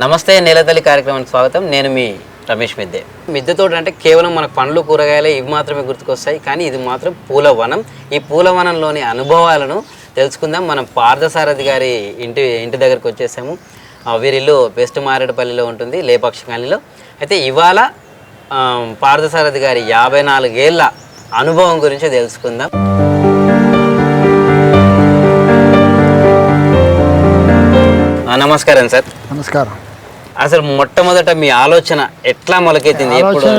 నమస్తే నేలతల్లి కార్యక్రమానికి స్వాగతం. నేను మీ రమేష్ మిద్దె. మిద్దె తోట అంటే కేవలం మన పండ్లు కూరగాయలు ఇవి మాత్రమే గుర్తుకొస్తాయి. కానీ ఇది మాత్రం పూల వనం ఈ పూల వనంలోని అనుభవాలను తెలుసుకుందాం. మనం పార్థసారథి గారి ఇంటి ఇంటి దగ్గరికి వచ్చేసాము. ఆ, వీరిల్లు వెస్ట్ మారేడుపల్లిలో ఉంటుంది లేపాక్షి కాలనీలో. అయితే ఇవాళ ఆ, పార్థసారథి గారి యాభై నాలుగేళ్ళ అనుభవం గురించి తెలుసుకుందాం. ఆ, నమస్కారం సార్. నమస్కారం. అసలు మొట్టమొదట మీ ఆలోచన ఎట్లా మొలకెత్తింది? ఎప్పుడు?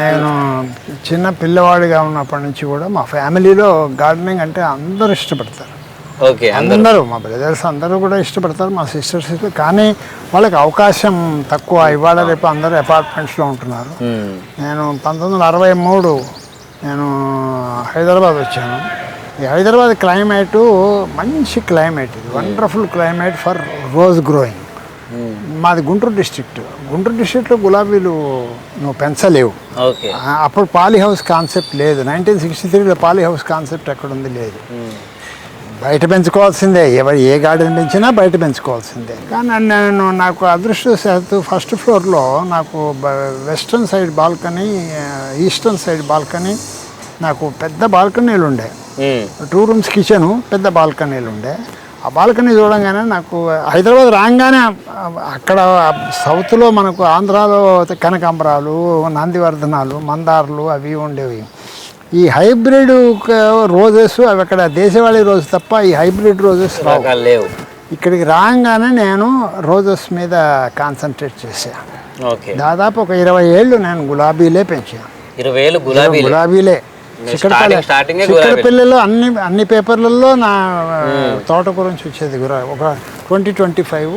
నేను చిన్న పిల్లవాడిగా ఉన్నప్పటి నుంచి కూడా మా ఫ్యామిలీలో గార్డెనింగ్ అంటే అందరూ ఇష్టపడతారు. ఓకే అందరూ. మా బ్రదర్స్ అందరూ కూడా ఇష్టపడతారు మా సిస్టర్స్ కానీ వాళ్ళకి అవకాశం తక్కువ. ఇవాళ రేపు అందరూ అపార్ట్మెంట్స్లో ఉంటున్నారు. నేను పంతొమ్మిది వందల అరవై మూడు నేను హైదరాబాద్ వచ్చాను. ఈ హైదరాబాద్ క్లైమేట్ మంచి క్లైమేట్ ఇది. Wonderful climate for rose growing. మాది గుంటూరు డిస్ట్రిక్ట్. గుంటూరు డిస్ట్రిక్ట్లో గులాబీలు నువ్వు పెంచలేవు. అప్పుడు పాలీ హౌస్ కాన్సెప్ట్ లేదు. నైన్టీన్ సిక్స్టీ త్రీలో పాలీ హౌస్ కాన్సెప్ట్ ఎక్కడ ఉంది లేదు. బయట పెంచుకోవాల్సిందే. ఎవరు ఏ గార్డెన్ పెంచినా బయట పెంచుకోవాల్సిందే. కానీ నేను నాకు అదృష్టశాత్తు ఫస్ట్ ఫ్లోర్లో నాకు western side balcony eastern side balcony నాకు పెద్ద బాల్కనీలు ఉండే. టూ రూమ్స్ కిచెను పెద్ద బాల్కనీలు ఉండే ఆ బాల్కనీ చూడంగానే నాకు హైదరాబాద్ రాగానే అక్కడ సౌత్లో మనకు ఆంధ్రాలో కనకాంబరాలు నందివర్ధనాలు మందారాలు అవి ఉండేవి. ఈ హైబ్రిడ్ రోజెస్ అవి అక్కడ దేశవాళీ రోజు తప్ప ఈ హైబ్రిడ్ రోజెస్ లేవు. ఇక్కడికి రాగానే నేను రోజెస్ మీద కాన్సన్ట్రేట్ చేశాను దాదాపు ఒక ఇరవై ఏళ్ళు నేను గులాబీలే పెంచాను. ఇరవై వేలు గులాబీలు. గులాబీలే. చిక్కడ పిల్లలు అన్ని అన్ని పేపర్లలో నా తోట గురించి వచ్చేది గురా ఒక twenty twenty five.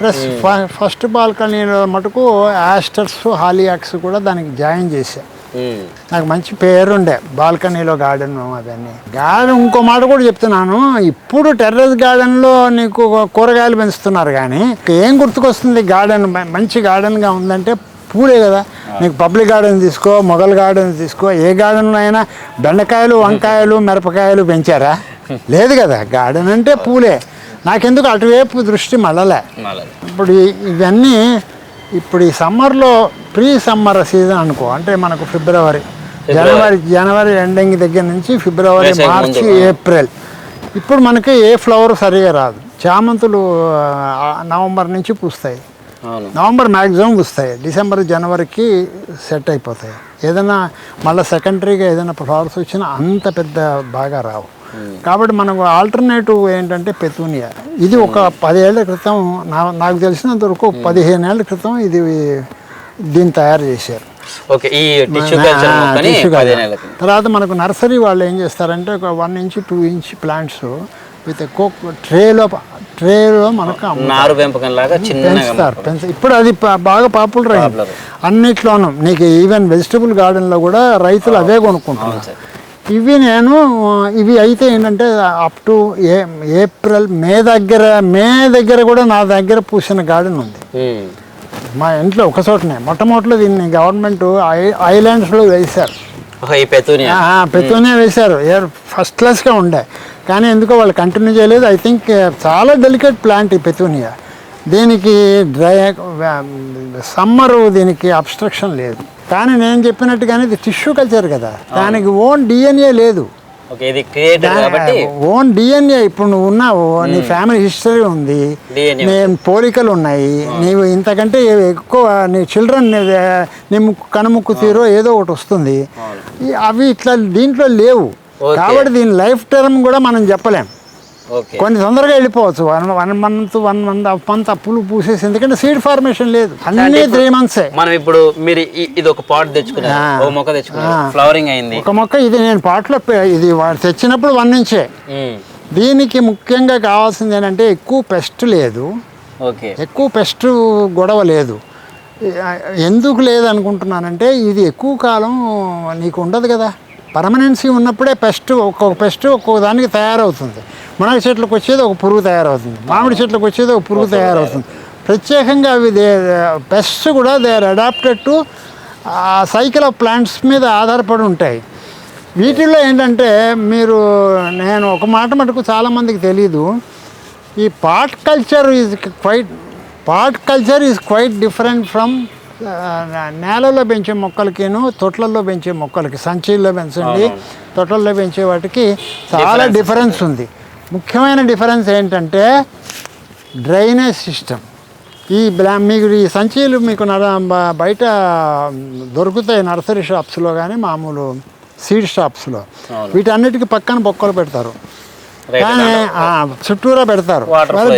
Plus first బాల్కనీలో మటుకు యాస్టర్స్ హాలియాక్స్ కూడా దానికి జాయిన్ చేశా. మ్మ్. నాకు మంచి పేరుండే బాల్కనీలో గార్డెన్ అవన్నీ. గార్డెన్ ఇంకో మాట కూడా చెప్తున్నాను. ఇప్పుడు టెర్రస్ గార్డెన్లో నీకు కూరగాయలు పెంచుతున్నారు కానీ ఏం గుర్తుకొస్తుంది? గార్డెన్ మంచి గార్డెన్గా ఉందంటే పూలే కదా. నీకు పబ్లిక్ గార్డెన్ తీసుకో మొగల్ గార్డెన్ తీసుకో ఏ గార్డెన్లో అయినా బెండకాయలు వంకాయలు మిరపకాయలు పెంచారా? లేదు కదా. గార్డెన్ అంటే పూలే. నాకెందుకు అటువైపు దృష్టి మళ్ళలే. మళ్ళీ ఇప్పుడు ఇవన్నీ ఇప్పుడు ఈ సమ్మర్లో ప్రీ సమ్మర్ సీజన్ అనుకో. అంటే మనకు ఫిబ్రవరి జనవరి జనవరి ఎండింగ్ దగ్గర నుంచి ఫిబ్రవరి మార్చి. ఏప్రిల్. ఇప్పుడు మనకి ఏ ఫ్లవర్ సరిగా రాదు. చామంతులు నవంబర్ నుంచి పూస్తాయి. నవంబర్ మ్యాక్సిమం వస్తాయి. డిసెంబర్ జనవరికి సెట్ అయిపోతాయి. ఏదైనా మళ్ళీ సెకండరీగా ఏదైనా ఫ్లవర్స్ వచ్చినా అంత పెద్ద బాగా రావు. కాబట్టి మనకు ఆల్టర్నేటివ్ ఏంటంటే పెతూనియా. ఇది ఒక పదేళ్ళ క్రితం నా నాకు తెలిసినంత వరకు పదిహేను ఏళ్ళ క్రితం ఇది దీన్ని తయారు చేశారు. తర్వాత మనకు నర్సరీ వాళ్ళు ఏం చేస్తారంటే ఒక one inch two inch plants with coke ట్రేలో ట్రేలో మనకు అమ్ముతారు. నారు పెంపకం లాగా చిన్నగా పెంచుతారు పెంచ ఇప్పుడు అది బాగా పాపులర్ అయింది. అన్నిట్లోనూ నీకు ఈవెన్ వెజిటబుల్ గార్డెన్లో కూడా రైతులు అవే కొనుక్కుంటున్నారు. ఇవి నేను ఇవి అయితే ఏంటంటే up to a April May దగ్గర మే దగ్గర కూడా నా దగ్గర పూసిన గార్డెన్ ఉంది. మా ఇంట్లో ఒక చోటనే. మొట్టమొదటిలో దీన్ని గవర్నమెంట్ ఐ ఐలాండ్స్లో వేశారు. పెతూనియా వేశారు. ఫస్ట్ క్లాస్గా ఉండే. కానీ ఎందుకో వాళ్ళు కంటిన్యూ చేయలేదు. ఐ థింక్ చాలా డెలికేట్ ప్లాంట్ ఈ పెతూనియా. దీనికి డ్రై సమ్మర్ దీనికి అబ్స్ట్రక్షన్ లేదు. కానీ నేను చెప్పినట్టుగానే ఇది టిష్యూ కల్చర్ కదా. దానికి ఓన్ డిఎన్ఏ లేదు. ఓకే ఇది క్రియేటర్ కాబట్టి ఓన్ డిఎన్ఏ ఇప్పుడు నువ్వు ఉన్నావు నీ ఫ్యామిలీ హిస్టరీ ఉంది. పోలికలు ఉన్నాయి. నీవు ఇంతకంటే ఎక్కువ నీ చిల్డ్రన్ నీ ముక్కు కనుముక్కు తీరో ఏదో ఒకటి వస్తుంది. అవి ఇట్లా దీంట్లో లేవు. కాబట్టి దీని లైఫ్ టర్మ్ కూడా మనం చెప్పలేం. కొన్ని తొందరగా వెళ్ళిపోవచ్చు. One one month one month half month అప్పులు పూసేసి ఎందుకంటే సీడ్ ఫార్మేషన్ లేదు. అన్ని త్రీ మంత్సే మనం ఇప్పుడు మీరు ఇది ఒక పాట్ తెచ్చుకున్నారు. ఆ. ఒక మొక్క ఫ్లవరింగ్ అయింది. ఒక మొక్క ఇది నేను పాటలో ఇది వాడు తెచ్చినప్పుడు వన్ నుంచే. దీనికి ముఖ్యంగా కావాల్సింది ఏంటంటే ఎక్కువ పెస్ట్ లేదు. ఓకే. ఎక్కువ పెస్ట్ గొడవ లేదు. ఎందుకు లేదు అనుకుంటున్నానంటే ఇది ఎక్కువ కాలం నీకు ఉండదు కదా. పర్మనెన్సీ ఉన్నప్పుడే పెస్ట్ ఒక్కొక్క పెస్ట్ ఒక్కొక్క దానికి తయారవుతుంది. మునగ చెట్లకు వచ్చేది ఒక పురుగు తయారవుతుంది. మామిడి చెట్లకు వచ్చేది ఒక పురుగు తయారవుతుంది. ప్రత్యేకంగా అవి దే పెస్ట్ కూడా దే ఆర్ అడాప్టెడ్ టు ఆ సైకిల్ ఆఫ్ ప్లాంట్స్ మీద ఆధారపడి ఉంటాయి. వీటిల్లో ఏంటంటే మీరు నేను ఒక మాట మటుకు చాలామందికి తెలీదు. ఈ pot culture is quite pot culture is quite different from నేలలో పెంచే మొక్కలకిను తొట్లల్లో పెంచే మొక్కలకి సంచీల్లో పెంచండి. తొట్లల్లో పెంచే వాటికి చాలా డిఫరెన్స్ ఉంది. ముఖ్యమైన డిఫరెన్స్ ఏంటంటే డ్రైనేజ్ సిస్టమ్. ఈ బ్లా మీకు ఈ సంచీలు మీకు నర బయట దొరుకుతాయి నర్సరీ షాప్స్లో కానీ మామూలు సీడ్ షాప్స్లో. వీటన్నిటికీ పక్కన బొక్కలు పెడతారు. కానీ చుట్టూరా పెడతారు.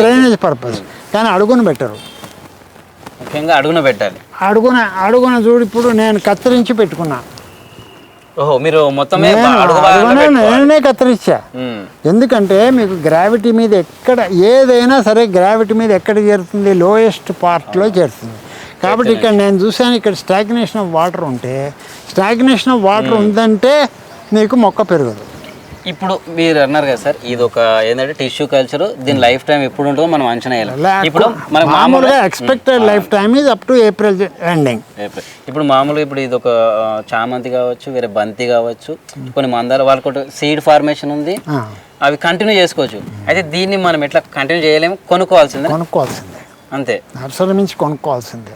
Drainage purpose. కానీ అడుగున పెట్టరు. ముఖ్యంగా అడుగున పెట్టాలి. అడుగున అడుగున చూడు ఇప్పుడు నేను కత్తిరించి పెట్టుకున్నా. ఓహో మీరు మొత్తమే నేను కత్తిరించా. ఎందుకంటే మీకు గ్రావిటీ మీద ఎక్కడ ఏదైనా సరే గ్రావిటీ మీద ఎక్కడ చేరుతుంది? లోయెస్ట్ పార్ట్లో చేరుతుంది. కాబట్టి ఇక్కడ నేను చూశాను ఇక్కడ స్టాగ్నేషన్ ఆఫ్ వాటర్ ఉంటే స్టాగ్నేషన్ ఆఫ్ వాటర్ ఉందంటే నీకు మొక్క పెరగదు. ఇప్పుడు మీరు అన్నారు కదా సార్ ఇది ఒక ఏంటంటే టిష్యూ కల్చర్ దీని లైఫ్ టైం ఎప్పుడు ఉంటుందో మనం అంచనా వేయాలి. ఇప్పుడు మనం మామూలుగా expected life time is up to April ending ఇప్పుడు మామూలుగా ఇప్పుడు ఇది ఒక చామంతి కావచ్చు వేరే బంతి కావచ్చు కొన్ని మందార వాళ్ళకి సీడ్ ఫార్మేషన్ ఉంది. అవి కంటిన్యూ చేసుకోవచ్చు. అయితే దీన్ని మనం ఎట్లా కంటిన్యూ చేయలేము? కొనుక్కోవాల్సిందే. కొనుక్కోవాల్సిందే. అంతే. నర్సరీ నుంచి కొనుక్కోవాల్సిందే.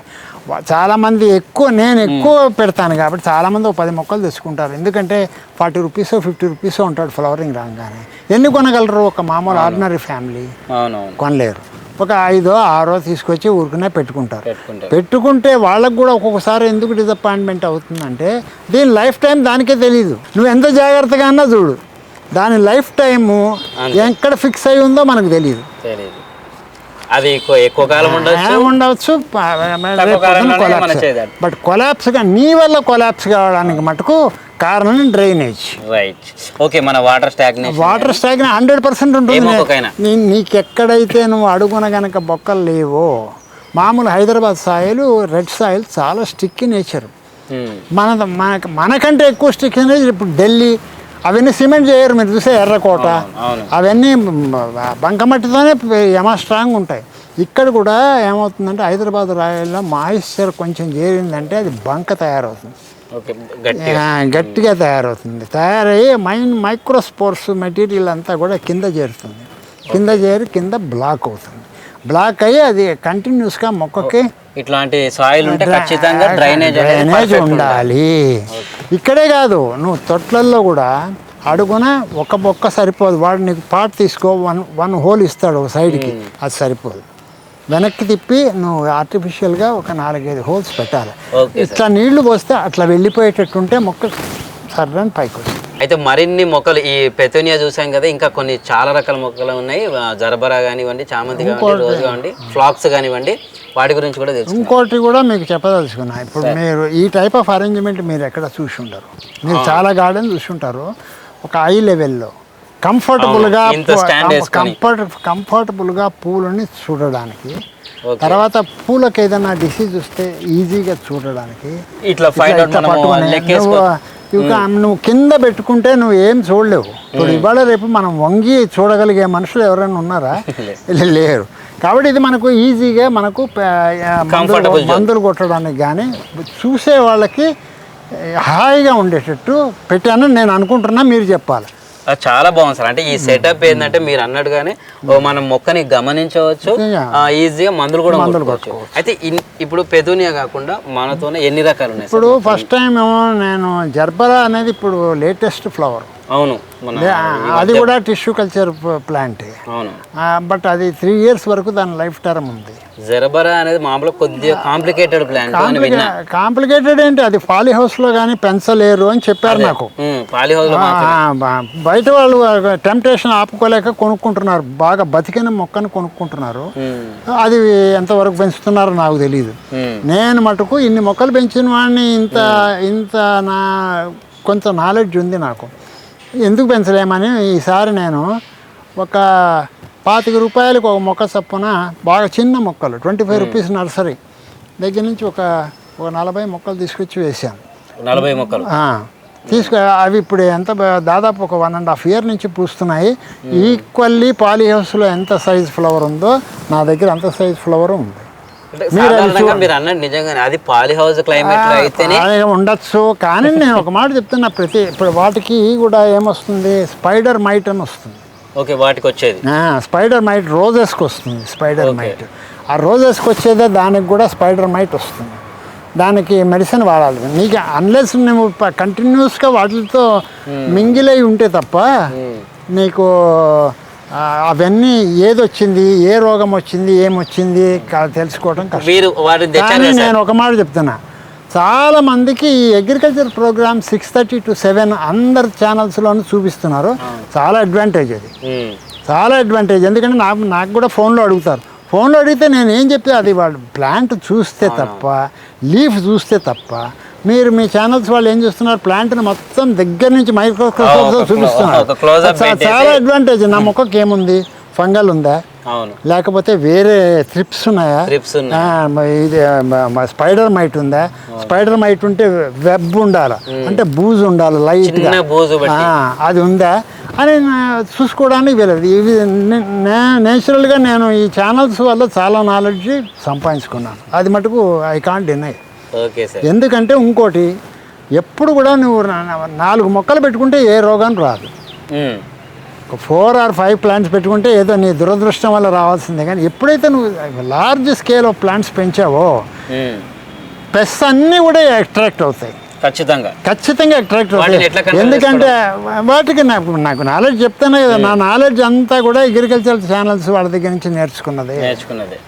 చాలామంది ఎక్కువ నేను ఎక్కువ పెడతాను కాబట్టి చాలామంది ఒక పది మొక్కలు తెచ్చుకుంటారు. ఎందుకంటే ఫార్టీ రూపీస్ ఫిఫ్టీ రూపీస్ ఉంటాడు ఫ్లవరింగ్ రాగానే. ఎన్ని కొనగలరు? ఒక మామూలు ఆర్డినరీ ఫ్యామిలీ కొనలేరు. ఒక ఐదో ఆరో తీసుకొచ్చి ఊరికనే పెట్టుకుంటారు. పెట్టుకుంటారు. పెట్టుకుంటే వాళ్ళకు కూడా ఒక్కొక్కసారి ఎందుకు డిసప్పాయింట్మెంట్ అవుతుందంటే దీని లైఫ్ టైం దానికే తెలియదు నువ్వు ఎంత జాగ్రత్తగా అన్నా చూడు. దాని లైఫ్ టైము ఎక్కడ ఫిక్స్ అయి ఉందో మనకు తెలియదు తెలియదు అది ఎక్కువ కాలం ఉండవచ్చు మనం చేయదాం. బట్ కొలాప్స్గా నీ వల్ల కొలాప్స్ కావడానికి మటుకు కారణం డ్రైనేజ్. రైట్ ఓకే మన water stagnation. Water stuck hundred percent ఉంటుంది. మొక్కకైనా. నీ- నీకు ఎక్కడైతే నువ్వు అడుగున గనక బొక్కలు లేవో మామూలు హైదరాబాద్ సాయిల్ రెడ్ సాయిల్ చాలా స్టిక్ నేచర్. మన మనకి మనకంటే ఎక్కువ స్టిక్ నేచర్ ఇప్పుడు ఢిల్లీ అవన్నీ సిమెంట్ చేయరు మీరు చూసే ఎర్రకోట. అవును. అవన్నీ బంకమట్టితోనే యమా స్ట్రాంగ్ ఉంటాయి. ఇక్కడ కూడా ఏమవుతుందంటే హైదరాబాద్ రాయల్లో మాయిశ్చర్ కొంచెం చేరిందంటే అది బంక తయారవుతుంది. గట్టిగా. తయారవుతుంది. తయారయ్యి మైన్ మైక్రోస్పోర్స్ మెటీరియల్ అంతా కూడా కింద చేరుతుంది. కింద చేరి కింద బ్లాక్ అవుతుంది. బ్లాక్ అయ్యి అది కంటిన్యూస్గా మొక్కకి ఇట్లాంటి సాయిల్ ఉంటే ఖచ్చితంగా డ్రైనేజ్ డ్రైనేజ్ ఉండాలి. ఇక్కడే కాదు నువ్వు తొట్లల్లో కూడా అడుగున ఒక బొక్క సరిపోదు. వాడు నీకు పాట్ తీసుకో వన్ వన్ హోల్ ఇస్తాడు ఒక సైడ్కి అది సరిపోదు. వెనక్కి తిప్పి నువ్వు ఆర్టిఫిషియల్గా ఒక నాలుగైదు హోల్స్ పెట్టాలి. ఇట్లా నీళ్ళు పోస్తే అట్లా వెళ్ళిపోయేటట్టుంటే మొక్క సర్రని పైకి వస్తుంది. అయితే మరిన్ని మొక్కలు ఈ పెతోనియా చూసాం కదా ఇంకా కొన్ని చాలా రకాల మొక్కలు ఉన్నాయి. జరబరా కానివ్వండి చామంతి కానివ్వండి రోజు కానివ్వండి ఫ్లాక్స్ కానివ్వండి. వాటి గురించి కూడా తెలుసు ఇంకోటి కూడా మీకు చెప్పదలుచుకున్నా. ఇప్పుడు మీరు ఈ టైప్ ఆఫ్ అరేంజ్మెంట్ మీరు ఎక్కడ చూసి ఉండరు మీరు చాలా గార్డెన్ చూసి ఉంటారు ఒక ఐ లెవెల్లో కంఫర్టబుల్గా. కంఫర్ట్ కంఫర్టబుల్గా పూలని చూడడానికి. తర్వాత పూలకు ఏదైనా డిసీజ్ వస్తే ఈజీగా చూడడానికి. ఇట్లా ఇక నువ్వు కింద పెట్టుకుంటే నువ్వు ఏం చూడలేవు. ఇప్పుడు ఇవాళ రేపు మనం వంగి చూడగలిగే మనుషులు ఎవరైనా ఉన్నారా? లేరు. కాబట్టి ఇది మనకు ఈజీగా మనకు మందులు కొట్టడానికి కానీ చూసే వాళ్ళకి హాయిగా ఉండేటట్టు పెట్టానని నేను అనుకుంటున్నా మీరు చెప్పాలి. చాలా బాగుంది సార్. అంటే ఈ సెటప్ ఏంటంటే మీరు అన్నట్టుగానే ఓ మనం మొక్కని గమనించవచ్చు. ఈజీగా మందులు కూడా మందులు కొట్టుకోవచ్చు. అయితే ఇప్పుడు పెదూనియా కాకుండా మనతోనే ఎన్ని రకాలు ఉన్నాయి ఇప్పుడు ఫస్ట్ టైం నేను జర్బరా అనేది ఇప్పుడు లేటెస్ట్ ఫ్లవర్ అవును. అది కూడా టిష్యూ కల్చర్ ప్లాంట్ బట్ అది త్రీ ఇయర్స్ వరకు దాని లైఫ్ టర్మ్ ఉంది. జరబరా అనేది మామూలుగా కొద్దిగా కాంప్లికేటెడ్ ప్లాంట్ కాంప్లికేటెడ్ ఏంటి? అది పాలీ హౌస్లో కానీ పెంచలేరు అని చెప్పారు నాకు. పాలి హౌస్లో బయట వాళ్ళు టెంప్టేషన్ ఆపుకోలేక కొనుక్కుంటున్నారు. బాగా బతికిన మొక్కను కొనుక్కుంటున్నారు. అది ఎంతవరకు పెంచుతున్నారో నాకు తెలియదు నేను మటుకు ఇన్ని మొక్కలు పెంచిన వాడిని ఇంత ఇంత నా కొంత నాలెడ్జ్ ఉంది నాకు. ఎందుకు పెంచలేమని ఈసారి నేను ఒక పాతిక రూపాయలకు ఒక మొక్క చప్పున బాగా చిన్న మొక్కలు ట్వంటీ ఫైవ్ రూపీస్ నర్సరీ దగ్గర నుంచి ఒక ఒక నలభై మొక్కలు తీసుకొచ్చి వేసాను నలభై మొక్కలు. తీసుకు అవి ఇప్పుడు ఎంత దాదాపు ఒక వన్ అండ్ హాఫ్ ఇయర్ నుంచి పూస్తున్నాయి. ఈక్వల్లీ పాలీ హౌస్లో ఎంత సైజ్ ఫ్లవర్ ఉందో నా దగ్గర అంత సైజ్ ఫ్లవర్ ఉంది. మీరు అన్నట్టు నిజంగానే అది పాలి హౌస్ క్లైమేట్ అయితేనే ఉండొచ్చు కానీ నేను ఒక మాట చెప్తున్నా ప్రతి ఇప్పుడు వాటికి కూడా ఏమొస్తుంది? స్పైడర్ మైట్ అని వస్తుంది. ఓకే వాటికి వచ్చేది స్పైడర్ మైట్ రోజెస్కి వస్తుంది స్పైడర్. మైట్. ఆ రోజెస్కి వచ్చేదే దానికి కూడా స్పైడర్ మైట్ వస్తుంది. దానికి మెడిసిన్ వాడాలి. నీకు అన్లెస్ నువ్వు కంటిన్యూస్గా వాటితో మింగిల్ ఉంటే తప్ప నీకు అవన్నీ ఏది వచ్చింది ఏ రోగం వచ్చింది ఏమొచ్చింది తెలుసుకోవడం కష్టం? నేను ఒక మాట చెప్తున్నా. చాలా మందికి ఈ agriculture program six thirty to seven అందరు ఛానల్స్లోనూ చూపిస్తున్నారు. చాలా అడ్వాంటేజ్ అది. చాలా అడ్వాంటేజ్ ఎందుకంటే నాకు నాకు కూడా ఫోన్లో అడుగుతారు. ఫోన్లో అడిగితే నేను ఏం చెప్తే అది వాళ్ళు ప్లాంట్ చూస్తే తప్ప లీఫ్ చూస్తే తప్ప మీరు మీ ఛానల్స్ వాళ్ళు ఏం చేస్తున్నారు? ప్లాంట్ని మొత్తం దగ్గర నుంచి మైక్రోస్కోప్ చూపిస్తున్నారు. చాలా అడ్వాంటేజ్ నా మొక్కకి ఏముంది? ఫంగల్ ఉందా? లేకపోతే వేరే త్రిప్స్ ఉన్నాయా? ఇది స్పైడర్ మైట్ ఉందా? స్పైడర్ మైట్ ఉంటే వెబ్ ఉండాలి? అంటే బూజు ఉండాలి లైట్. అది ఉందా? అని చూసుకోవడానికి వీలదు. ఇవి నేచురల్గా నేను ఈ ఛానల్స్ వల్ల చాలా నాలెడ్జ్ సంపాదించుకున్నాను. అది మటుకు ఐ కాంట్ డినై ఎందుకంటే ఇంకోటి ఎప్పుడు కూడా నువ్వు నాలుగు మొక్కలు పెట్టుకుంటే ఏ రోగాన్ని రాదు. ఒక ఫోర్ ఆర్ ఫైవ్ ప్లాంట్స్ పెట్టుకుంటే ఏదో నీ దురదృష్టం వల్ల రావాల్సిందే. కానీ ఎప్పుడైతే నువ్వు లార్జ్ స్కేల్ ఆఫ్ ప్లాంట్స్ పెంచావో. పెస్ అన్నీ కూడా అట్రాక్ట్ అవుతాయి. ఖచ్చితంగా. ఖచ్చితంగా అట్రాక్ట్ అవుతాయి. ఎందుకంటే వాటికి నాకు నాకు నాలెడ్జ్ చెప్తానే కదా. నా నాలెడ్జ్ అంతా కూడా అగ్రికల్చర్ ఛానల్స్ వాళ్ళ దగ్గర నుంచి నేర్చుకున్నది. నేర్చుకున్నది.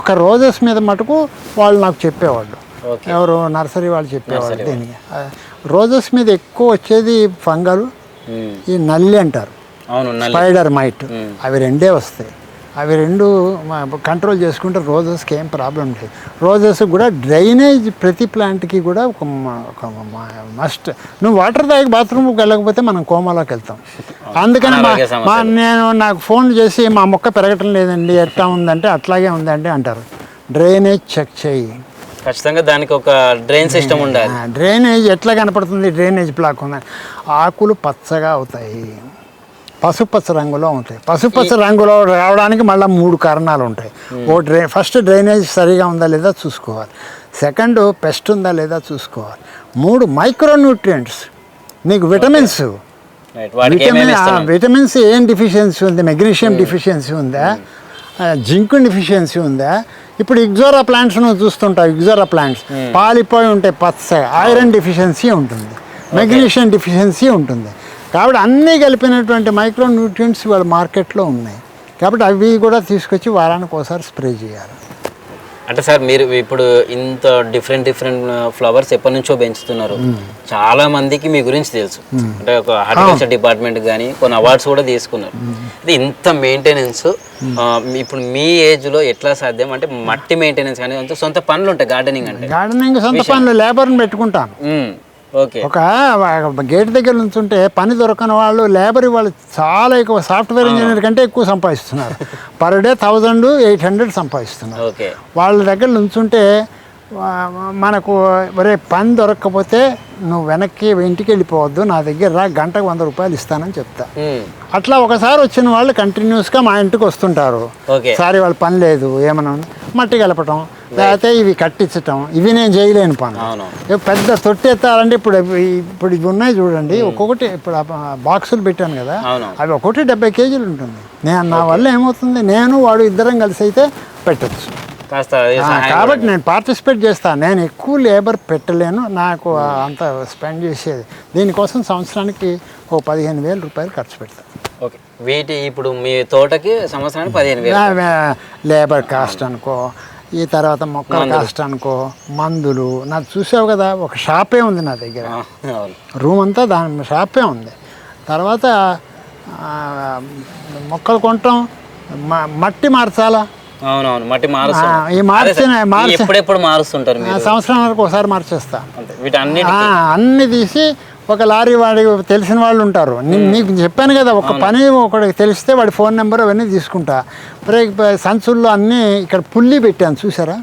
ఒక రోజెస్ మీద మటుకు వాళ్ళు నాకు చెప్పేవాళ్ళు. ఎవరు నర్సరీ వాళ్ళు చెప్పేవాళ్ళు దీనికి. రోజెస్ మీద ఎక్కువ వచ్చేది ఫంగల్. ఈ నల్లి అంటారు. Spider mite. అవి రెండే వస్తాయి. అవి రెండు కంట్రోల్ చేసుకుంటే రోజెస్కి ఏం ప్రాబ్లం లేదు. రోజెస్ కూడా డ్రైనేజ్ ప్రతి ప్లాంట్కి కూడా ఒక మస్ట్. నువ్వు వాటర్ తాగి బాత్రూమ్కి వెళ్ళకపోతే మనం కోమాలోకి వెళ్తాం. అందుకని మా నేను నాకు ఫోన్ చేసి మా మొక్క పెరగటం లేదండి ఎట్లా ఉందంటే అట్లాగే ఉందండి అంటారు. డ్రైనేజ్ చెక్ చేయి. ఖచ్చితంగా దానికి ఒక డ్రైన్ సిస్టమ్ ఉండాలి. డ్రైనేజ్ ఎట్లా కనపడుతుంది? డ్రైనేజ్ బ్లాక్ ఉందని ఆకులు పచ్చగా అవుతాయి. పసుపచ్చ రంగులో ఉంటాయి. పసుపచ్చ రంగులో రావడానికి మళ్ళీ మూడు కారణాలు ఉంటాయి. ఓ డ్రై ఫస్ట్ డ్రైనేజ్ సరిగా ఉందా లేదా చూసుకోవాలి. సెకండ్ పెస్ట్ ఉందా లేదా చూసుకోవాలి. మూడు మైక్రో న్యూట్రియంట్స్ నీకు విటమిన్స్. విటమిన్ విటమిన్స్ ఏం డిఫిషియన్సీ ఉంది? మెగ్నీషియం డిఫిషియన్సీ ఉందా? జింక్ డిఫిషియన్సీ ఉందా? ఇప్పుడు ఇగ్జోరా ప్లాంట్స్ నువ్వు చూస్తుంటావు ఇగ్జోరా ప్లాంట్స్. పాలిపోయి ఉంటాయి పచ్చగా ఐరన్ డిఫిషియన్సీ ఉంటుంది. మెగ్నీషియం డిఫిషియన్సీ ఉంటుంది. కాబట్టి అన్నీ కలిపినటువంటి మైక్రో న్యూట్రియంట్స్ వాళ్ళ మార్కెట్లో ఉన్నాయి. కాబట్టి అవి కూడా తీసుకొచ్చి వారానికి ఒకసారి స్ప్రే చేయాలి. అంటే సార్ మీరు ఇప్పుడు ఇంత డిఫరెంట్ డిఫరెంట్ ఫ్లవర్స్ ఎప్పటి నుంచో పెంచుతున్నారు. చాలా మందికి మీ గురించి తెలుసు. అంటే ఒక హార్టికల్చర్ డిపార్ట్మెంట్ కానీ కొన్ని అవార్డ్స్ కూడా తీసుకున్నారు. ఇది ఇంత మెయింటెనెన్స్ ఇప్పుడు మీ ఏజ్లో ఎట్లా సాధ్యం? అంటే మట్టి మెయింటెనెన్స్ కానీ సొంత పనులు ఉంటాయి గార్డెనింగ్ అంటే. గార్డెనింగ్ సొంత పనులు లేబర్ని పెట్టుకుంటాను. ఒక గేట్ దగ్గర నుంచుంటే పని దొరకని వాళ్ళు లేబర్ వాళ్ళు చాలా ఎక్కువ సాఫ్ట్వేర్ ఇంజనీర్ కంటే ఎక్కువ సంపాదిస్తున్నారు. Per day thousand eight hundred సంపాదిస్తున్నారు. వాళ్ళ దగ్గర నుంచుంటే మనకు ఒరే పని దొరకకపోతే నువ్వు వెనక్కి ఇంటికి వెళ్ళిపోవద్దు నా దగ్గర రా గంటకు వంద రూపాయలు ఇస్తానని చెప్తా. అట్లా ఒకసారి వచ్చిన వాళ్ళు కంటిన్యూస్గా మా ఇంటికి వస్తుంటారు. సారీ వాళ్ళ పని లేదు ఏమన్నా మట్టి కలపటం. లేకపోతే ఇవి కట్టించటం. ఇవి నేను చేయలేని పని. పెద్ద తొట్టి ఎత్తాలంటే ఇప్పుడు ఇప్పుడు ఇవి ఉన్నాయి చూడండి. ఒక్కొక్కటి ఇప్పుడు బాక్సులు పెట్టాను కదా. అవి ఒక్కొక్కటి డెబ్బై కేజీలు ఉంటుంది. నేను నా వల్ల ఏమవుతుంది? నేను వాడు ఇద్దరం కలిసి అయితే పెట్టచ్చు. కాబట్టి నేను పార్టిసిపేట్ చేస్తాను నేను ఎక్కువ లేబర్ పెట్టలేను. నాకు అంత స్పెండ్ చేసేది. దీనికోసం సంవత్సరానికి ఒక పదిహేను వేల రూపాయలు ఖర్చు పెడతాను ఓకే. వీటి ఇప్పుడు మీ తోటకి సంవత్సరానికి పదిహేను వేలు. లేబర్ కాస్ట్ అనుకో ఈ తర్వాత మొక్కల కాస్ట్ అనుకో మందులు. నాకు చూసావు కదా ఒక షాపే ఉంది నా దగ్గర. రూమ్ అంతా దాని షాపే ఉంది. తర్వాత మొక్కలు కొనటం మ- మట్టి మార్చాలా? అవునవును మట్టి మారుస్తున్నారు ఆ, ఈ మార్చిన మార్చి. ఎప్పుడెప్పుడు మారుస్తుంటారు ఆ, మీరు? సంవత్సరానికి ఒకసారి మార్చేస్తా. అన్ని తీసి ఒక లారీ వాడి తెలిసిన వాళ్ళు ఉంటారు. నీకు చెప్పాను కదా ఒక పని ఒకడికి తెలిస్తే వాడి ఫోన్ నెంబర్ అవన్నీ తీసుకుంటా. బ్రేక్ సంచుల్లో అన్నీ ఇక్కడ పుల్లి పెట్టాను చూసారా?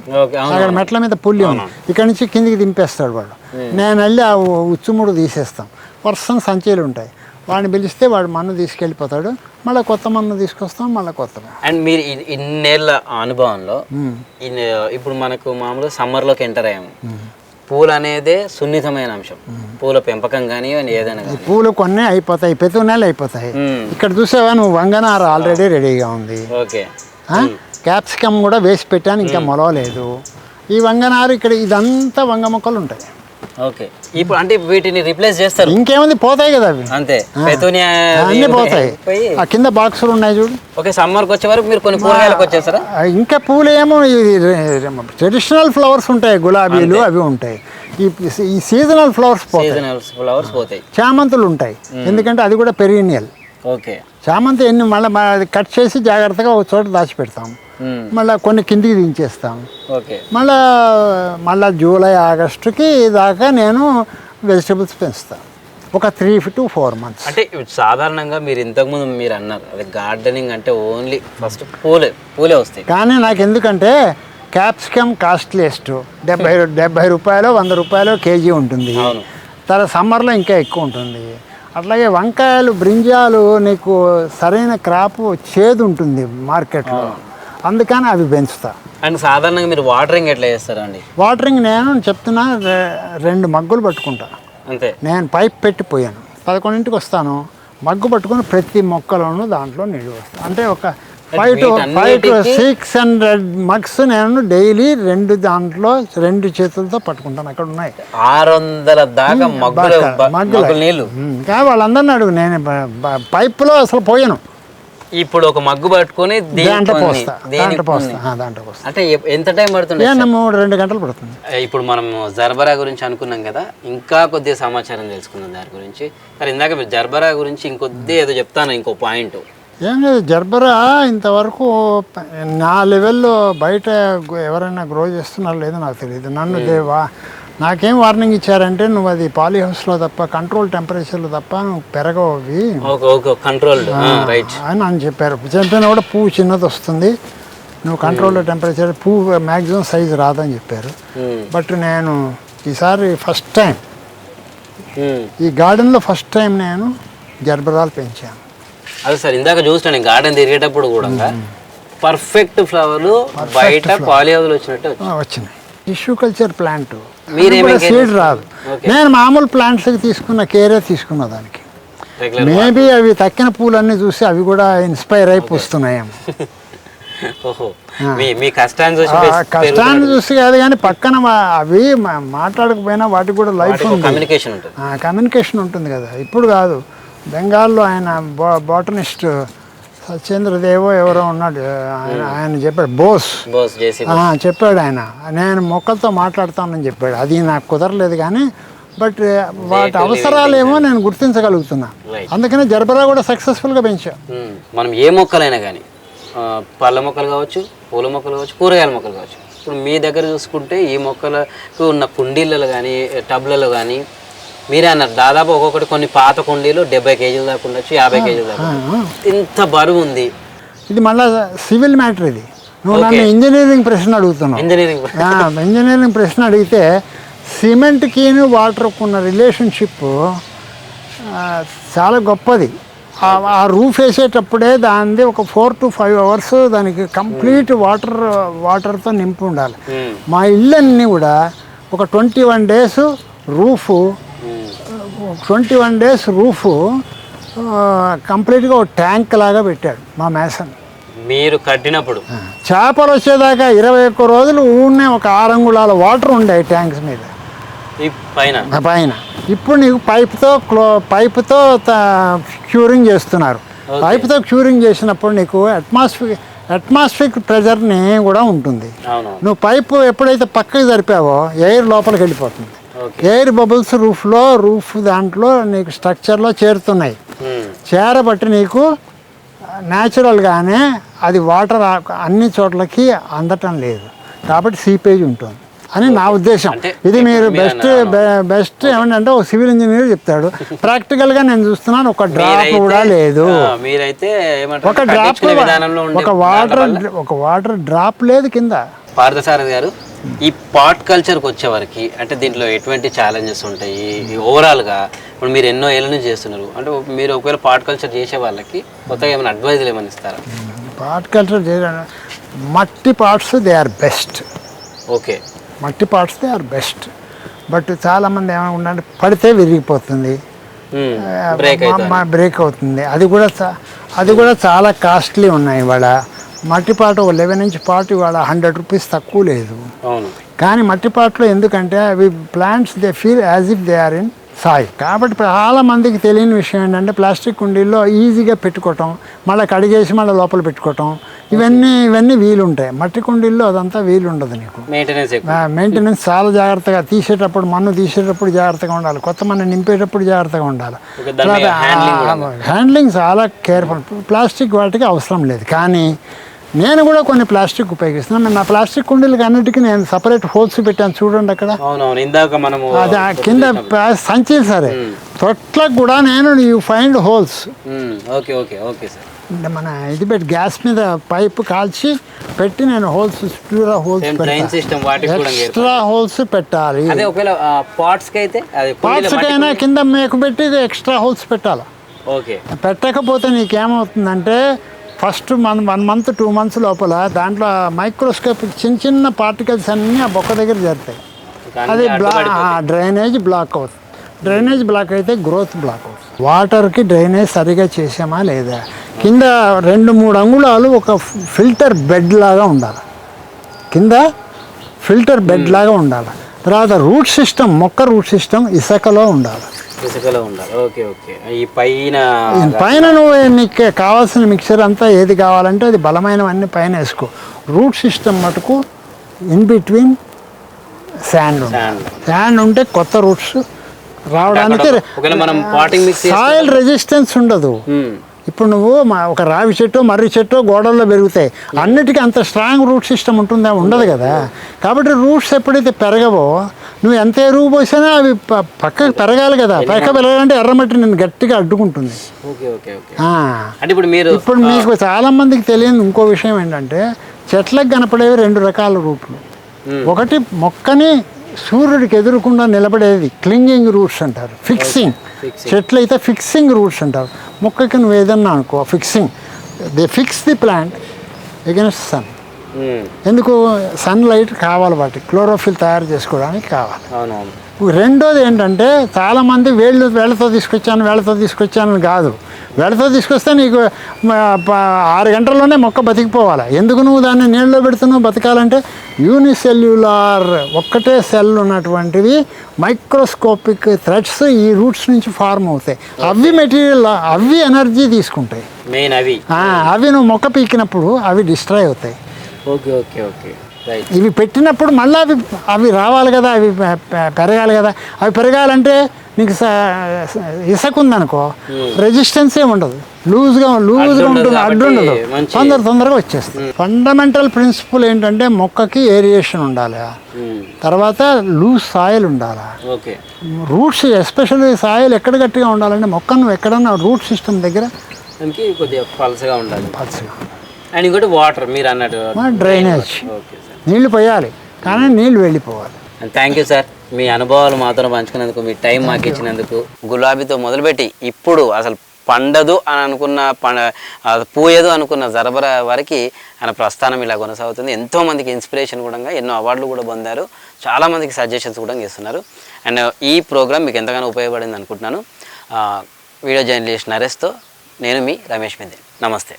అక్కడ మెట్ల మీద పుల్లి ఉంది. ఇక్కడ నుంచి కిందికి దింపేస్తాడు వాడు. నేను వెళ్ళి ఆ ఉచ్చుముడు తీసేస్తాం. వర్షం సంచీలు ఉంటాయి. వాడిని పిలిస్తే వాడు మన్ను తీసుకెళ్ళిపోతాడు. మళ్ళీ కొత్త మన్ను తీసుకొస్తాం మళ్ళీ కొత్త. అండ్ మీరు ఇన్నేళ్ళ అనుభవంలో ఇప్పుడు మనకు మామూలుగా సమ్మర్లోకి ఎంటర్ అయ్యాము. పూలు అనేదే సున్నితమైన అంశం. పూల పెంపకం కానీ ఏదైనా పూలు కొన్ని అయిపోతాయి పెతునేలు అయిపోతాయి. మ్మ్. ఇక్కడ చూసావా నువ్వు వంగనార ఆల్రెడీ రెడీగా ఉంది. ఓకే. క్యాప్సికమ్ కూడా వేసి పెట్టాను ఇంకా మొలవలేదు. ఈ వంగనారు ఇక్కడ ఇదంతా వంగ మొక్కలు ఉంటాయి. ఓకే. ఇప్పుడు అంటే వీటిని రిప్లేస్ చేస్తారు. ఇంకేముంది? పోతాయి కదా అవి. అంతే. పెతూనియా అన్నీ పోతాయి. ఆ కింద బాక్సులు ఉన్నాయి చూడు. ఓకే సమ్మర్కి వచ్చే వరకు మీరు కొన్ని కూరగాయలకు వచ్చేస్తారా? ఇంకా పూలు ఏమో ట్రెడిషనల్ ఫ్లవర్స్ ఉంటాయి గులాబీలు అవి ఉంటాయి. ఈ ఈ సీజనల్ ఫ్లవర్స్ సీజనల్ ఫ్లవర్స్ పోతాయి. చామంతులు ఉంటాయి. ఎందుకంటే అది కూడా పెరిగినియల్ ఓకే. చామంతి ఎన్ని మళ్ళీ కట్ చేసి జాగ్రత్తగా ఒక చోట దాచిపెడతాం. మ్మ్. మళ్ళీ కొన్ని కిందికి దించేస్తాం. ఓకే మళ్ళా మళ్ళా జూలై ఆగస్టుకి దాకా నేను వెజిటబుల్స్ పెంచుతాను. ఒక త్రీ టు ఫోర్ మంత్స్. అంటే సాధారణంగా మీరు ఇంతకుముందు మీరు అన్నారు అది గార్డెనింగ్ అంటే ఓన్లీ ఫస్ట్ పూలే పూలే వస్తాయి. కానీ నాకు ఎందుకంటే క్యాప్సికమ్ కాస్ట్లీయెస్ట్ డెబ్బై డెబ్బై రూపాయలు వంద రూపాయలు కేజీ ఉంటుంది. తర్వాత సమ్మర్లో ఇంకా ఎక్కువ ఉంటుంది. అట్లాగే వంకాయలు బ్రింజాలు నీకు సరైన క్రాప్ చేదు ఉంటుంది మార్కెట్లో. అందుకని అవి పెంచుతా. అండ్ సాధారణంగా మీరు వాటరింగ్ ఎట్లా చేస్తారండి? వాటరింగ్ నేను చెప్తున్నా రెండు మగ్గులు పట్టుకుంటా. అంతే. నేను పైప్ పెట్టిపోయాను పదకొండింటికి వస్తాను మగ్గు పట్టుకొని ప్రతి మొక్కలోనూ దాంట్లో నీళ్ళు వస్తాను అంటే ఒక five to five to six hundred mugs నేను డైలీ రెండు దాంట్లో రెండు చేతులతో పట్టుకుంటాను. అక్కడ ఉన్నాయి. ఆరు వందల దాకా మగ్గులు. మగ్గులు. నీళ్ళు వాళ్ళందరిని అడుగు. నేను పైపులో అసలు పోయాను. ఇప్పుడు ఒక మగ్గు పట్టుకొని దాంట్లో పోస్తా. దాంట్లో పోస్తా. కొన్ని. ఆ, దాంట్లో పోస్తా. అంటే ఎంత టైం పడుతుంది మూడు రెండు గంటలు పడుతుంది. ఇప్పుడు మనం జర్బరా గురించి అనుకున్నాం కదా ఇంకా కొద్దిగా సమాచారం తెలుసుకుందాం దాని గురించి. మరి ఇందాక మీరు జర్బరా గురించి ఇంకొద్ది ఏదో చెప్తాను ఇంకో పాయింట్. ఏం లేదు జర్బరా ఇంతవరకు నా లెవెల్లో బయట ఎవరైనా గ్రో చేస్తున్నారో లేదో నాకు తెలియదు. నన్ను దేవా నాకేం వార్నింగ్ ఇచ్చారంటే నువ్వు అది పాలీ హౌస్లో తప్ప కంట్రోల్ టెంపరేచర్లో తప్ప నువ్వు పెరగవు అవి. అని అని చెప్పారు. చెప్పినా కూడా పువ్వు చిన్నది వస్తుంది. నువ్వు కంట్రోల్ టెంపరేచర్ పువ్వు మ్యాక్సిమం సైజు రాదని చెప్పారు. బట్ నేను ఈసారి ఫస్ట్ టైం ఈ గార్డెన్లో ఫస్ట్ టైం నేను జర్బరాలు పెంచాను. అదే సార్ ఇందాక చూసిన నేను గార్డెన్ తిరిగేటప్పుడు కూడా. పర్ఫెక్ట్ ఫ్లవర్లు బయట పాలి హౌస్లో వచ్చినట్టే వచ్చినాయి. టిష్యూ కల్చర్ ప్లాంట్ సీడ్ రాదు. నేను మామూలు ప్లాంట్స్కి తీసుకున్న కేరే తీసుకున్న దానికి. మేబీ అవి తక్కిన పూలన్నీ చూసి అవి కూడా ఇన్స్పైర్ అయి పూస్తున్నాయేమో. కష్టాన్ని చూసి కాదు కానీ పక్కన అవి మాట్లాడకపోయినా వాటికి కూడా లైఫ్ కమ్యూనికేషన్ ఉంటుంది. కమ్యూనికేషన్ ఉంటుంది. కదా. ఇప్పుడు కాదు. బెంగాల్లో ఆయన బాటనిస్ట్ సత్యేంద్రదేవో ఎవరో ఉన్నాడు. ఆయన ఆయన చెప్పాడు బోస్. చెప్పాడు ఆయన. నేను మొక్కలతో మాట్లాడతానని చెప్పాడు. అది నాకు కుదరలేదు కానీ బట్ వాటి అవసరాలేమో నేను గుర్తించగలుగుతున్నా. అందుకనే జర్బరా కూడా సక్సెస్ఫుల్గా పెంచా. మనం ఏ మొక్కలైనా కానీ పళ్ళ మొక్కలు కావచ్చు పూల మొక్కలు కావచ్చు కూరగాయల మొక్కలు కావచ్చు. ఇప్పుడు మీ దగ్గర చూసుకుంటే ఈ మొక్కలకు ఉన్న కుండీలలో కానీ టబ్లలో కానీ మీరే అన్నారు దాదాపు ఒక్కొక్కటి కొన్ని పాత కుండీలు డెబ్బై కేజీల దాకా ఉండొచ్చు యాభై కేజీల దాకా. ఇంత బరువు ఉంది. ఇది మళ్ళా సివిల్ మ్యాటర్ ఇది. నువ్వు నన్ను ఇంజనీరింగ్ ప్రశ్న అడుగుతున్నావు. ఇంజనీరింగ్ ఇంజనీరింగ్ ప్రశ్న అడిగితే సిమెంట్కి వాటర్కి ఉన్న రిలేషన్షిప్ చాలా గొప్పది. ఆ- రూఫ్ వేసేటప్పుడే దానిది ఒక ఫోర్ టు ఫైవ్ అవర్స్ దానికి కంప్లీట్ వాటర్ వాటర్తో నింపి ఉండాలి ఉమ్, మా ఇళ్ళన్నీ కూడా ఒక twenty one days roof twenty one days roof కంప్లీట్గా ఒక ట్యాంక్ లాగా పెట్టాడు మా మేసన్. మీరు కట్టినప్పుడు? చేపలు వచ్చేదాకా ఇరవై ఒక్క రోజులు ఊనే ఒక ఆరు అంగుళాల వాటర్ ఉండే ట్యాంక్స్ మీద. పైన? పైన. ఇప్పుడు నీకు పైప్తో క్లో పైప్తో క్యూరింగ్ చేస్తున్నారు. పైప్తో క్యూరింగ్ చేసినప్పుడు నీకు అట్మాస్ఫిక్ అట్మాస్ఫిక్ ప్రెజర్ని కూడా ఉంటుంది. నువ్వు పైపు ఎప్పుడైతే పక్కకి జరిపావో ఎయిర్ లోపలికి వెళ్ళిపోతుంది. ఎయిర్ బబుల్స్ రూఫ్లో రూఫ్ దాంట్లో నీకు స్ట్రక్చర్లో చేరుతున్నాయి. ఉమ్, చేరబట్టి నీకు న్యాచురల్గానే అది వాటర్ అన్ని చోట్లకి అందటం లేదు. కాబట్టి సీపేజ్ ఉంటుంది అని నా ఉద్దేశం. ఇది మీరు బెస్ట్. బెస్ట్ ఏమంటే ఒక సివిల్ ఇంజనీర్ చెప్తాడు. ప్రాక్టికల్గా నేను చూస్తున్నాను ఒక డ్రాప్ కూడా లేదు. మీరైతే ఒక డ్రాప్ ఒక వాటర్ ఒక వాటర్ డ్రాప్ లేదు కింద. పార్థసారథి గారు. ఈ పాట్ కల్చర్కి వచ్చేవరకు అంటే దీంట్లో ఎటువంటి ఛాలెంజెస్ ఉంటాయి? ఓవరాల్గా ఇప్పుడు మీరు ఎన్నో ఏళ్ళ నుంచి చేస్తున్నారు. అంటే మీరు ఒకవేళ పాట్ కల్చర్ చేసే వాళ్ళకి కొత్తగా ఏమైనా అడ్వైజులు ఏమైనా ఇస్తారా? పాట్ కల్చర్ మట్టి parts they are best. Okay. మట్టి parts they are best. But చాలామంది ఏమనుకుంటారంటే పడితే విరిగిపోతుంది. బ్రేక్ అవుతుంది. బ్రేక్ అవుతుంది. అది కూడా అది కూడా చాలా కాస్ట్లీ ఉన్నాయి ఇవాళ. మట్టి పాట ఒక లెవెన్ ఇంచ్ పాటు ఇవాళ హండ్రెడ్ రూపీస్ తక్కువ లేదు. కానీ మట్టి పాటలో ఎందుకంటే అవి plants they feel as if they are in soil కాబట్టి చాలా మందికి తెలియని విషయం ఏంటంటే ప్లాస్టిక్ కుండీల్లో ఈజీగా పెట్టుకోవటం మళ్ళీ కడిగేసి మళ్ళీ లోపల పెట్టుకోవటం ఇవన్నీ ఇవన్నీ వీలు ఉంటాయి మట్టి కుండీల్లో అదంతా వీలు ఉండదు నీకు మెయింటెనెన్స్ చాలా జాగ్రత్తగా తీసేటప్పుడు మన్ను తీసేటప్పుడు జాగ్రత్తగా ఉండాలి. కొత్త మన్ను నింపేటప్పుడు జాగ్రత్తగా ఉండాలి. హ్యాండ్లింగ్ చాలా కేర్ఫుల్ ప్లాస్టిక్ వాటికి అవసరం లేదు. కానీ నేను కూడా కొన్ని ప్లాస్టిక్ ఉపయోగిస్తున్నాను. నా ప్లాస్టిక్ కుండీలకి అన్నిటికీ నేను సపరేట్ హోల్స్ పెట్టాను చూడండి అక్కడ. ఇందాక మనము అది ఆ కింద సంచి సరే. తొట్లకు కూడా నేను you find holes. Okay okay okay sir. అంటే మన ఇది పెట్టి గ్యాస్ మీద పైప్ కాల్చి పెట్టి నేను హోల్స్ చుట్టూరా హోల్స్. ఎక్స్ట్రా హోల్స్ పెట్టాలి. పాట్స్ అయితే పార్ట్స్ కైనా కింద మేకు పెట్టి ఎక్స్ట్రా హోల్స్ పెట్టాలి. ఓకే. పెట్టకపోతే నీకేమవుతుందంటే first one one month two months లోపల దాంట్లో మైక్రోస్కోపిక్ చిన్న చిన్న పార్టికల్స్ అన్నీ ఆ బొక్క దగ్గర జరుగుతాయి. అది బ్లా. డ్రైనేజ్ బ్లాక్ అవుతుంది డ్రైనేజ్ బ్లాక్ అయితే గ్రోత్ బ్లాక్ అవుతుంది వాటర్కి డ్రైనేజ్ సరిగా చేసామా లేదా? కింద రెండు మూడు అంగుళాలు ఒక ఫిల్టర్ బెడ్ లాగా ఉండాలి. కింద ఫిల్టర్ బెడ్ లాగా ఉండాలి. తర్వాత రూట్ సిస్టమ్ మొక్క రూట్ సిస్టమ్ ఇసుకలో ఉండాలి. ఇసుకలో ఉండాలి. Okay okay. ఈ పైన పైన నువ్వు నీకు కావాల్సిన మిక్చర్ అంతా ఏది కావాలంటే అది బలమైనవన్నీ పైన వేసుకో. రూట్ సిస్టమ్ మటుకు ఇన్ బిట్వీన్ శాండ్. శాండ్. ఉంటే కొత్త రూట్స్ రావడానికి సాయిల్ రెసిస్టెన్స్ ఉండదు. ఇప్పుడు నువ్వు మా- ఒక రావి చెట్టు మర్రి చెట్టు గోడల్లో పెరుగుతాయి. అన్నిటికీ అంత స్ట్రాంగ్ రూట్ సిస్టమ్ ఉంటుందా? ఉండదు కదా. కాబట్టి రూట్స్ ఎప్పుడైతే పెరగవో నువ్వు ఎంత ఎరువు పోసినా అవి పక్కకు పెరగాలి కదా. పక్క పెరగాలంటే ఎర్రమట్టి నేను గట్టిగా అడ్డుకుంటుంది. ఇప్పుడు మీరు ఇప్పుడు మీకు చాలా మందికి తెలియని ఇంకో విషయం ఏంటంటే చెట్లకు కనపడేవి రెండు రకాల రూట్లు ఒకటి మొక్కని సూర్యుడికి ఎదురకుండా నిలబడేది క్లింగింగ్ రూట్స్ అంటారు ఫిక్సింగ్. చెట్లు అయితే ఫిక్సింగ్ రూట్స్ అంటారు. మొక్కకి నువ్వు ఏదన్నా అనుకో fixing. They fix the plant against sun. Hmm. ఎందుకు? సన్ లైట్ కావాలి వాటికి క్లోరోఫిల్ తయారు చేసుకోవడానికి కావాలి. రెండోది ఏంటంటే చాలామంది వేళ్ళు వేళ్ళతో తీసుకొచ్చాను వేళ్ళతో తీసుకొచ్చాను అని కాదు. వేళ్ళతో తీసుకొస్తే నీకు ఆరు గంటల్లోనే మొక్క బతికిపోవాలి. ఎందుకు నువ్వు దాన్ని నీళ్ళలో పెడుతున్నావు? బతకాలంటే యూనిసెల్యులార్ ఒక్కటే సెల్ ఉన్నటువంటివి మైక్రోస్కోపిక్ థ్రెడ్స్ ఈ రూట్స్ నుంచి ఫార్మ్ అవుతాయి. అవి మెటీరియల్ అవి ఎనర్జీ తీసుకుంటాయి. మెయిన్ అవి. అవి నువ్వు మొక్క పీకినప్పుడు అవి డిస్ట్రాయ్ అవుతాయి. Okay okay okay. ఇవి పెట్టినప్పుడు మళ్ళీ అవి అవి రావాలి కదా అవి పెరగాలి కదా. అవి పెరగాలంటే నీకు ఇసుక ఉందనుకో రెసిస్టెన్స్ ఏ ఉండదు. లూజ్గా లూజ్గా ఉంటుంది అడ్డు ఉండదు. తొందర తొందరగా వచ్చేస్తుంది. ఫండమెంటల్ ప్రిన్సిపల్ ఏంటంటే మొక్కకి ఏరియేషన్ ఉండాలి. తర్వాత లూజ్ సాయిల్ ఉండాలి. రూట్స్ ఎస్పెషల్లీ సాయిల్ ఎక్కడ గట్టిగా ఉండాలంటే మొక్క నువ్వు ఎక్కడన్నా రూట్ సిస్టమ్ దగ్గర పలసగా ఉండాలి. పచ్చగా అండ్ ఇంకోటి వాటర్ మీరు అన్నట్టు డ్రైనేజ్ ఓకే నీళ్ళు పోయాలి. కానీ నీళ్ళు వెళ్ళిపోవాలి. థ్యాంక్ యూ సార్ మీ అనుభవాలు మాతో పంచుకున్నందుకు మీ టైం మాకు ఇచ్చినందుకు గులాబీతో మొదలుపెట్టి ఇప్పుడు అసలు పండదు అని అనుకున్న పండ పూయదు అనుకున్న జరబర వరకు ఆయన ప్రస్థానం ఇలా కొనసాగుతుంది. ఎంతో మందికి ఇన్స్పిరేషన్ కూడా ఎన్నో అవార్డులు కూడా పొందారు. చాలా మందికి సజెషన్స్ కూడా ఇస్తున్నారు. అండ్ ఈ ప్రోగ్రామ్ మీకు ఎంతగానో ఉపయోగపడింది అనుకుంటున్నాను. వీడియో జర్నలిస్ట్ నరేష్తో నేను మీ రమేష్ మిందే. నమస్తే.